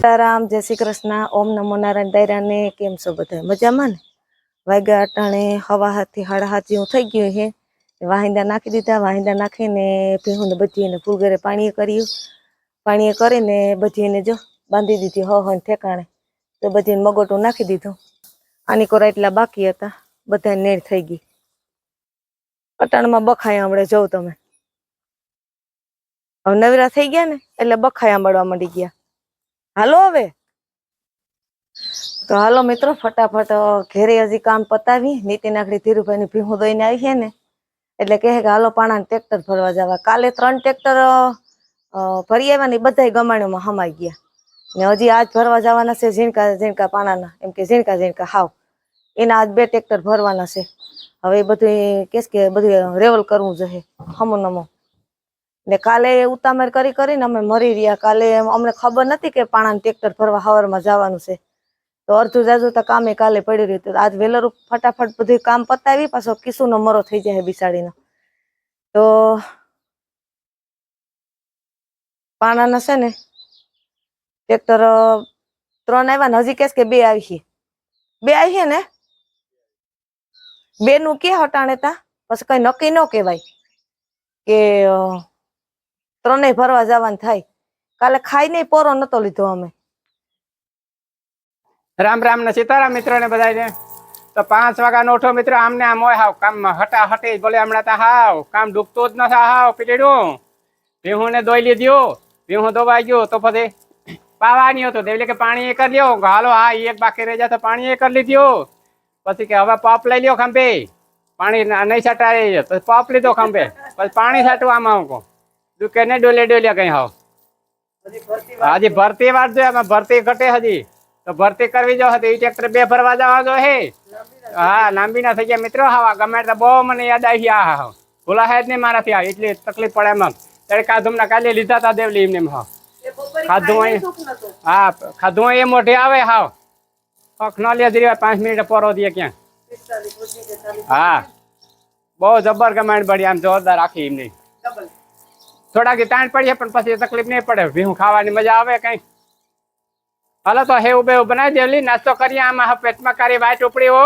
સીતારામ, જય શ્રી કૃષ્ણ, ઓમ નમો નારાયણ દાયરાને કેમ છો બધા? મજામાં ને? વાગ્યા અટાણે હવા હાથી હાડા હાથ જેવું થઈ ગયું હે. વાહિંદા નાખી દીધા વાહિંદા નાખીને ભીહુંને બધી એને ફૂલગરે પાણીએ કર્યું. પાણીએ કરીને બધી એને જો બાંધી દીધી હ હ ઠેકાણે. તો બધી એને મગોટું નાખી દીધું. આની કોરા એટલા બાકી હતા. બધા નેર થઈ ગઈ. અટાણમાં બખાય આંબળે જોઉં તમે. હવે નવરા થઈ ગયા ને, એટલે બખાય આંબળવા માંડી ગયા. હાલો હવે. તો હાલો મિત્રો, ફટાફટ ઘેરે હજી કામ પતાવી. નીતિન આખડી ધીરુભાઈ ની ભીહું દઈને આવી છે ને. એટલે કહે કે હાલો પાણા ટ્રેક્ટર ભરવા જવા. કાલે ત્રણ ટ્રેક્ટર ભરી આવ્યા ને બધા ગમાણીઓમાં હમાઈ ગયા. ને હજી આજ ભરવા જવાના છે ઝીણકા ઝીણકા પાણાના. એમ કે ઝીણકા ઝીણકા, હાવ. એના આજ બે ટ્રેક્ટર ભરવાના છે. હવે બધું કેસ કે બધું રેવલ કરવું જોઈએ. હમો નમો. ને કાલે ઉતામેર કરી કરીને અમે મરી રહ્યા. કાલે અમને ખબર નથી કે પાણાને ટ્રેક્ટર ભરવા હવારમાં જવાનું છે. તો અડધું જાજુ તો કામે કાલે પડી રહ્યું. હતું આજ વેલર ફટાફટ બધું કામ પતાવી, પાછો કિસુનો મરો થઈ જાય બિસાડીનો તો પાણાના છે ને ટ્રેક્ટર ત્રણ આવ્યા ને હજી કેસ કે બે આવી બે આવી ને? બેનું ક્યાં હટાણે તા પછી કઈ નક્કી ન કહેવાય કે ત્રણેય ભરવા જવાનું થાય. કાલે ખાઈને પોરો નતો લીધો અમે. રામ રામ ને સીતારામ મિત્રો ને બધાને તો પાંચ વાગ્યાનો ઉઠો મિત્રો, આમને આમ હોય હાવ કામ હટા હટે બોલે હમણાં તો હાવ કામ ડૂબતું જ નથી, હાવ પીટીડું ભીહું ને દોઈ લીધ્યું ભીહું દોવાઈ ગયું, તો પછી પાવાની હતું. એટલે કે પાણી એ કરી લ્યો. હાલો, હા એક બાકી રહી જાય તો પાણી એ કરી લીધું. પછી કે, હવે પપ લઈ લ્યો ખંભે. પાણી નહીં છટાડે પપ લીધો ખંભે. પછી પાણી છાંટવા આમાં કહું દુકે ને ડોલે ડોલે કઈ હાવ. હજી ભરતી વાર જોઈએ અમે ભરતી ઘટે હજી. તો ભરતી કરવી જો હતી ટ્રેક્ટર બે ભરવા જવા જો હે. હા લાંબી ના થઈ ગયા. મિત્રો હા ગમે તો બહુ મને યાદ આવી હા હા હા. ભૂલા હે જ નહીં મારાથી. આ એટલી તકલીફ પડે એમ ત્યારે કાધુમ ના કાલે લીધા હતા દેવલી એમને હા. ખાધું અહીં હા ખાધું એ મોઢે આવે હાવ. પખ ન લે જરી પાંચ મિનિટ પરો દે ક્યાં. હા. બહુ જબર ગમાણ પડી આમ જોરદાર આખી એમની. થોડાક તાણ પડીએ પણ પછી તકલીફ નહીં પડે. ભીહું ખાવાની મજા આવે કઈ. હાલો તો હેવું બેવું બનાવી દેવલી નાસ્તો કરીએ. આમાં પેટમાં કરી વાઈટ ઉપડી હો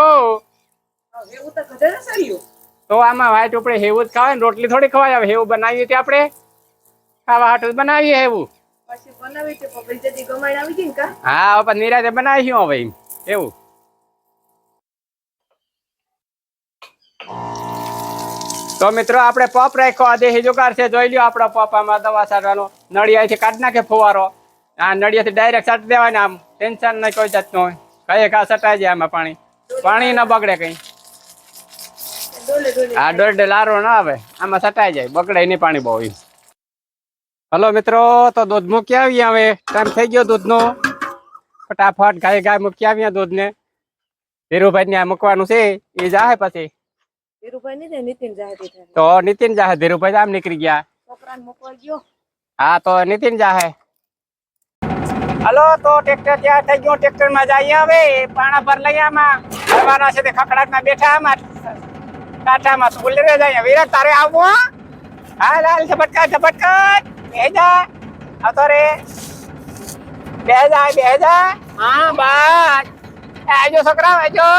તો આમાં વાઈટ ઉપડી હેવું જ ખાવાય ને રોટલી થોડી ખવાય. આવે હેવું બનાવીએ તે આપણે. ખાવા હાટું બનાવીએ હેવું. હા પણ નિરાતે બનાવીશું હવે એવું. તો મિત્રો, આપણે પપ રાખ્યો. આ દેહી જુગાર છે, જોઈ લ્યો આપણો પપ આમાં દવા છાંટવાનો નળિયાથી કાઢ નાખે ફુવારો. આ નળિયાથી ડાયરેક્ટ છાંટી દેવાના આમ. ટેન્શન નહીં, કોઈ જાતનું હોય. કઈ કા છટાઈ જાય આમાં પાણી. પાણી ન બગડે કઈ. આ દોઢ લારો ના આવે. આમાં છટાઈ જાય. બગડે નહીં પાણી બહુ હલો મિત્રો, તો દૂધ મૂકી આવીએ હવે. ટાઈમ થઈ ગયો દૂધનો. ફટાફટ ગાય ગાય મૂકી આવીએ દૂધને. ધીરુભાઈ ને આ મૂકવાનું છે. એ જાય પછી ધીરુભાઈ ની નીતિન જાહેર તો નીતિન જાહે ધીરુભાઈ આમ નીકળી ગયા. હા તો નીતિન જાહે. હલો તો ટ્રેક્ટર ત્યાં થઈ ગયો ટ્રેક્ટરમાં જઈએ હવે. પાણા પર લઈ આમાં. ભરવાના છે તે ખકડાટમાં બેઠા આમાં. ટાટામાં બોલે જાય વિરાટ તારે આવવું હો? હા લાલ ઝપટકા ઝપટકા બે જા. આવતો રે. બે જા બે જા. હા બસ આજો છોકરા આજો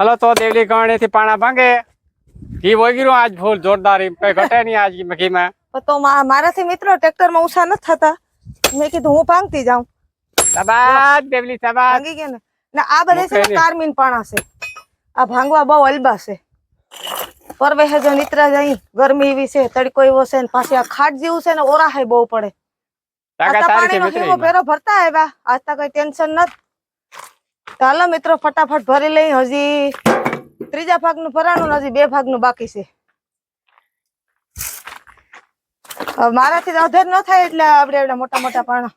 હલો તો દેવલી ગણી થી પાણા ભાંગે. ઘી વગીરું આજ ફૂલ જોરદાર એમ કઈ ઘટે નહીં આજ ઘીમાં પણ તો મા- મારાથી મિત્રો ટ્રેક્ટરમાં ઉષા નથી થતા. મેં કીધું હું ભાંગતી જાઉં. સબાદ દેવલી સબાદ ભાંગી ગયા ને. ને આ બધે છે ને મૂકે નહીં. કારમીન પાણા છે. આ ભાંગવા બહુ અલબા છે. પરવે જો નીતરા જાય ગરમી એવી છે તડકો એવો છે ને પાછી આ ખાટ જેવું છે ને ઓરાહાય બહુ પડે. તાકાત આતા સારી છે પાણીનો મિત્ર હીવો એમાં. ભેરો ભરતા આવ્યા. આજ તો કઈ ટેન્શન નથી. તો હાલો મિત્રો ફટાફટ ભરી લઈ. હજી ત્રીજા ભાગનું ભરાણું હજી બે ભાગનું બાકી છે. મારાથી અધર ન થાય એટલે આપણે એવડા મોટા મોટા પાણા.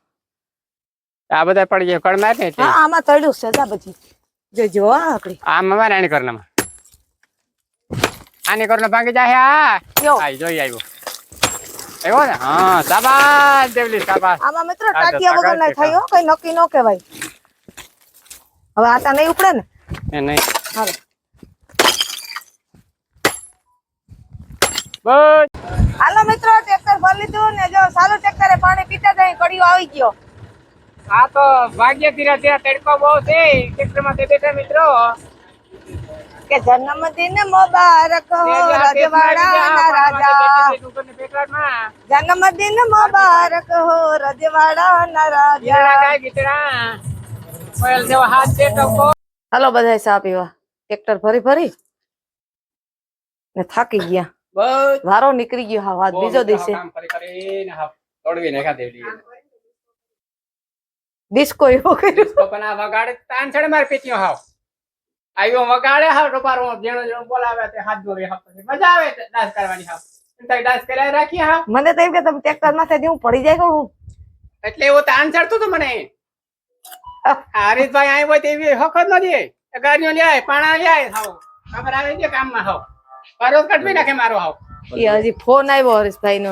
આ બધા પડી ગયા કળ માર ને એટલે આમાં તળ્યું છે જા બધી. જો જો આકડી. આમ અમારે આની કરના આની કરના ભાંગી જાય આ. આઈ જોઈ આવ્યો. આવ્યો ને? હા શાબાશ દેવલી શાબાશ. આમાં મિત્રો ટાટિયા વગર ના થાય હો કઈ નક્કી ન કહેવાય. હવે આટા નહીં ઉપડે ને? એ નહીં. હાલો. બસ. હાલો મિત્રો ટ્રેક્ટર ભરી લીધું ને જો સારું ટ્રેક્ટરે પાણી પીતા જાય કડીઓ આવી ગયો. આ તો ભાગ્ય ધીરે ધીરે તડકો બહુ છે ટ્રેક્ટરમાં તે બેઠા મિત્રો. કે જન્મદિન મુબારક હો રજવાડાના રાજા. જન્મદિન મુબારક હો રજવાડાના રાજા. હાલો બધા ચા પીવા. ટ્રેક્ટર ફરી ફરી ને થાકી ગયા. વારો નીકળી ગયો હા વાત બીજો દિવસે. ડિસ્કો એવો. કર્યો. આવ્યો વગાડે હાવ. ટપારો જેણો જેણો બોલાવે તે હાથ જોડી હાવ મજા આવે ડાન્સ કરવાની હાવ. ડાન્સ કરાય રાખી હાવ? મને તો એમ કે તમે ટ્રેક્ટર માથે હું પડી જાય હું? એટલે એવો તાન ચડતું તો મને. હરીશભાઈ અહીં હોય તેવી હખત નથી. ગાડીઓ લ્યાય, પાણા લ્યાય. હાવ, ખબર આવે છે કામમાં હાવ. પરોસ કટવી નાખે મારો હાવ. એ હજી ફોન આવ્યો હરીશભાઈ નો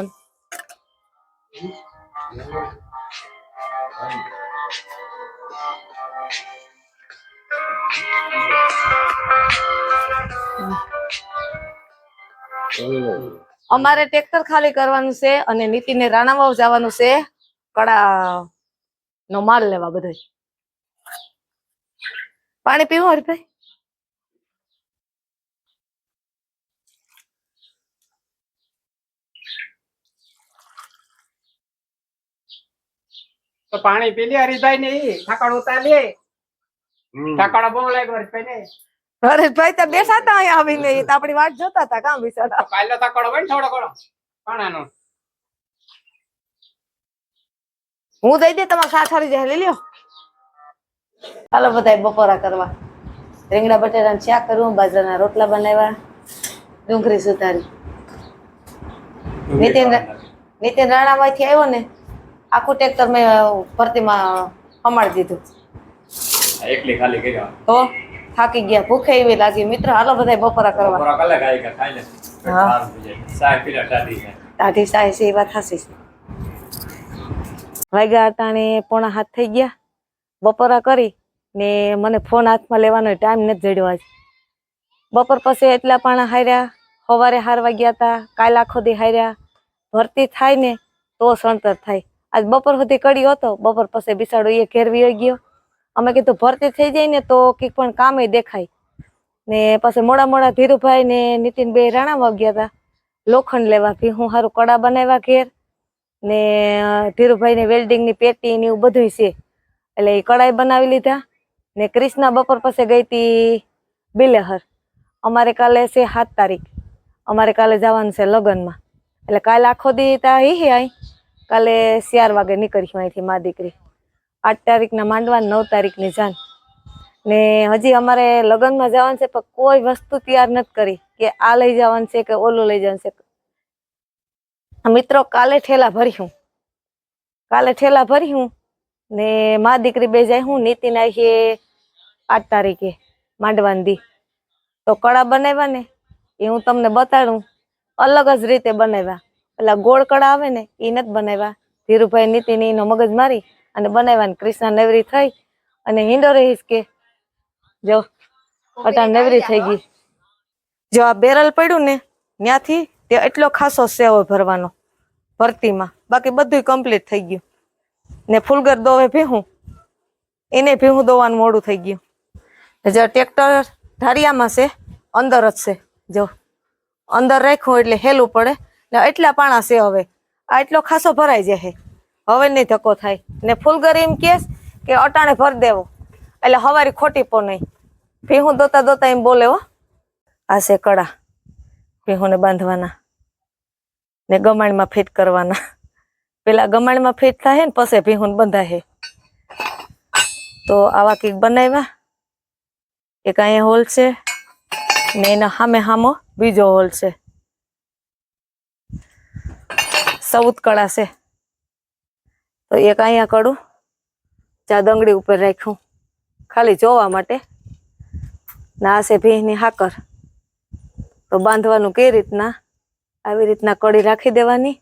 અમારે ટ્રેક્ટર ખાલી કરવાનું છે અને નીતિને રાણાવાવ જવાનું છે. કડા, નો માલ લેવા બધો પાણી પીવું હરીભાઈ? તો પાણી પી લે હરીશભાઈ ને ઈ. ઠાકડ ઉતાર લે. ઠાકડો બહુ લાગ્યો હરીશભાઈ ને હરેશભાઈ તો બેઠા હતા અહીંયા આવીને એ તો આપણી વાત જોતા હતા કામ બિચારા કાલે ઠાકડો હોય ને થોડો ઘણો. પાણાનો. હું દઈ દે તમારે સાથ હારી જાય લઈ લ્યો. હાલો બધા બપોરા કરવા. રીંગણા બટેટાનું શાક કરવું બાજરાના રોટલા બનાવ્યા. ડુંગળી સુધારી. નીતિન નીતિન રાણામાંથી આવ્યો ને આખું ટ્રેક્ટર મેં ભરતીમાં હમાડી દીધું. એકલી ખાલી કર્યો. તો થાકી ગયા ભૂખે એવી લાગી. મિત્ર હાલો બધા બપોરા કરવા. ટાઢી જાય. છે. એ વાત હાસી છે. વાગ્યા અટાણે પોણા હાથ થઈ ગયા. બપોરા કરી. ને મને ફોન હાથમાં લેવાનો ટાઈમ નથી જડ્યો આજ. બપોર પછી એટલા પાણા હાર્યા, સવારે હારવા ગયા હતા કાલ આખો દી હાર્યા. ભરતી થાય ને તો સણતર થાય. આજ બપોર સુધી કડી હતો, બપોર પછી બિસાડો એ ઘેર વી ગયો. અમે કીધું ભરતી થઈ જાય ને તો કંઈક પણ કામે દેખાય. ને પછી મોડા મોડા ધીરુભાઈ ને નીતિનભાઈ રાણામાં ગયા હતા લોખંડ લેવા ભી. હું સારું કડા બનાવ્યા ઘેર. ને ધીરુભાઈ ને વેલ્ડિંગ પેટી ને એવું બધું છે. એટલે એ કડાઈ બનાવી લીધા. ને ક્રિષ્ના બપોર પાસે ગઈ હતી બિલેહર. અમારે કાલે છે સાત તારીખ. અમારે કાલે જવાનું છે લગ્નમાં. એટલે કાલે આખો દી ત્યાં હી આઈ. કાલે ચાર વાગે નીકળીશું અહીંથી મા દીકરી. આઠ તારીખના માંડવા નવ તારીખની જાન. ને હજી અમારે લગ્નમાં જવાનું છે, પણ કોઈ વસ્તુ તૈયાર નથી કરી. કે આ લઈ જવાનું છે કે ઓલું લઈ જવાનું છે. મિત્રો કાલે ઠેલા ભર્યું કાલે ઠેલા ભર્યું ને મા દીકરી બે જાય, હું નીતિ નાખીએ આઠ તારીખે માંડવાની દી તો કળા બનાવ્યા ને, એ હું તમને બતાડું. અલગ જ રીતે બનાવ્યા. પેલા ગોળ કળા આવે ને, એ નથી બનાવ્યા. ધીરુભાઈ નીતિને એનો મગજ મારી અને બનાવ્યા ને કૃષ્ણા નવરી થઈ અને હિંડો રહીશ કે. જો, અટાણ નવરી થઈ ગઈ. જો આ બેરલ પડ્યું ને ત્યાંથી તે એટલો ખાસો સેવો ભરવાનો, ભરતીમાં. બાકી બધું કમ્પ્લીટ થઈ ગયું. ને ફૂલગર દોવે ભીહું. એને ભીહું દોવાનું મોડું થઈ ગયું. જો ટ્રેક્ટર ઢારિયામાં છે, અંદર જ છે. જો અંદર રાખ્યું એટલે હેલું પડે. ને એટલા પાણા છે હવે. આ એટલો ખાસો ભરાઈ જાય હવે નહીં ધક્કો થાય. ને ફૂલગર એમ કેસ કે અટાણે ભરી દેવો. એટલે હવારી ખોટી પો નહીં ભીહું દોતા દોતા એમ બોલે આ છે કડા. ભીહુંને બાંધવાના. ને ગમાણમાં ફિટ કરવાના. પેલા ગમાણમાં ફિટ થાય ને પછી ભીહું બંધાય તો આવા કંઈક બનાવ્યા. એક અહીંયા હોલ છે ને એના સામે સામો બીજો હોલ છે. સૌદ કળા છે. તો એક અહીંયા કડું ચા દંગડી ઉપર રાખ્યું. ખાલી જોવા માટે. ના છે ભીંની હાકર. તો બાંધવાનું કઈ રીતના? આવી રીતના કડી રાખી દેવાની.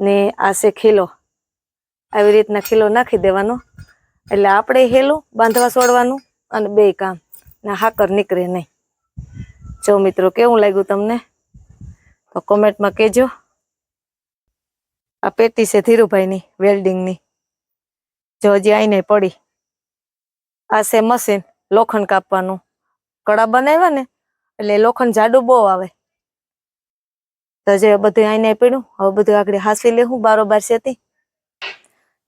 ને આ છે ખીલો. આવી રીતના ખીલો નાખી દેવાનો. એટલે આપણે હેલું બાંધવા છોડવાનું અને બે કામ. ને હાકર નીકળે નહીં. જો મિત્રો, કેવું લાગ્યું તમને? તો કોમેન્ટમાં કહેજો. આ પેટી છે ધીરુભાઈની, વેલ્ડિંગની. જો હજી આઈને પડી. આ છે મશીન, લોખંડ કાપવાનું. કડા બનાવ્યા ને, એટલે લોખંડ જાડું બહુ આવે. તો જે બધું આઈને પીડું, હવે બધું આગળ હાસી લેવું બારોબાર સેતી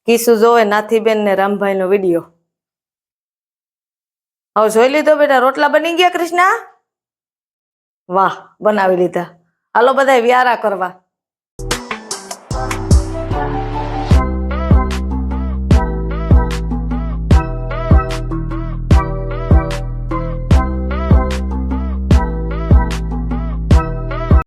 કિસુ જોવે નાથીબેન ને રામભાઈ નો વીડિયો. હવે જોઈ લીધો બેટા, રોટલા બની ગયા કૃષ્ણા? વાહ, બનાવી લીધા. હાલો બધા વ્યારા કરવા.